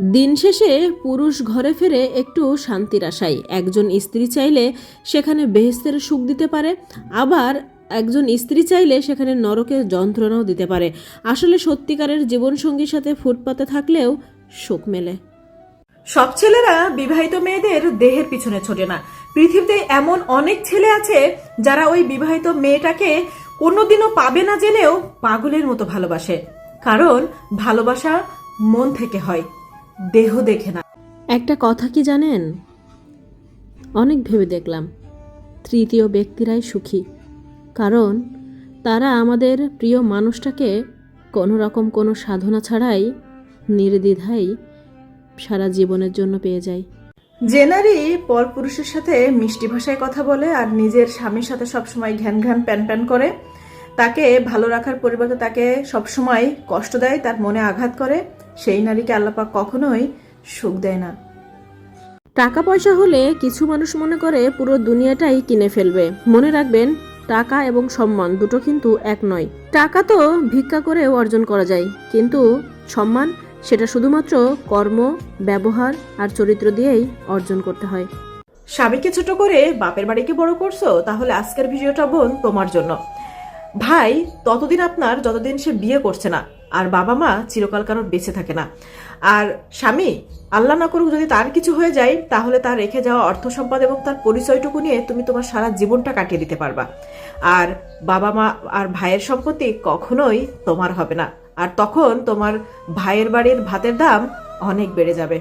দিন শেষে পুরুষ ঘরে ফেরে একটু শান্তির আশায়। একজন স্ত্রী চাইলে সেখানে বেহেস্তের সুখ দিতে পারে, আবার একজন স্ত্রী চাইলে সেখানে নরকের যন্ত্রণাও দিতে পারে। আসলে সত্যিকারের জীবনসঙ্গীর সাথে ফুটপাতে থাকলেও সুখ মেলে। সব ছেলেরা বিবাহিত মেয়েদের দেহের পিছনে ছোটে না। পৃথিবীতে এমন অনেক ছেলে আছে যারা ওই বিবাহিত মেয়েটাকে কোনোদিনও পাবে না জেনেও পাগলের মতো ভালোবাসে। কারণ ভালোবাসা মন থেকে হয়। দেহ দেখে না। একটা কথা কি জানেন? অনেক ভেবে দেখলাম তৃতীয় ব্যক্তিরাই সুখী। কারণ তারা আমাদের প্রিয় মানুষটাকে কোনো রকম কোনো সাধনা ছাড়াই নির্দ্বিধায় সারা জীবনের জন্য পেয়ে যায়। যে নারী পরপুরুষের সাথে মিষ্টি ভাষায় কথা বলে আর নিজের স্বামীর সাথে সবসময় ঘ্যান ঘ্যান প্যান প্যান করে তাকে ভালো রাখার পরিবর্তে তাকে সবসময় কষ্ট দেয় তার মনে আঘাত করে সেই নারীকে আল্লাপাক কখনোই সুখ দেয় না। টাকা পয়সা হলে কিছু মানুষ মনে করে পুরো দুনিয়াটাই কিনে ফেলবে। মনে রাখবেন, টাকা এবং সম্মান দুটো কিন্তু এক নয়। টাকা তো ভিক্ষা করেও অর্জন করা যায়, কিন্তু সম্মান সেটা শুধুমাত্র কর্ম, ব্যবহার আর চরিত্র দিয়েই অর্জন করতে হয়। স্বামীকে ছোট করে বাপের বাড়িকে বড় করছ, তাহলে আজকের ভিডিওটা বোন তোমার জন্য। ভাই, ততদিন আপনার যতদিন সে বিয়ে করছে না, আর বাবা মা চিরকাল কারোর বেঁচে থাকে না। আর স্বামী, আল্লাহ না করুক যদি তার কিছু হয়ে যায়, তাহলে তার রেখে যাওয়া অর্থ সম্পদ এবং তার পরিচয়টুকু নিয়ে তুমি তোমার সারা জীবনটা কাটিয়ে দিতে পারবা। আর বাবা মা আর ভাইয়ের সম্পত্তি কখনোই তোমার হবে না। আর তখন তোমার ভাইয়ের বাড়ির ভাতের দাম অনেক বেড়ে যাবে।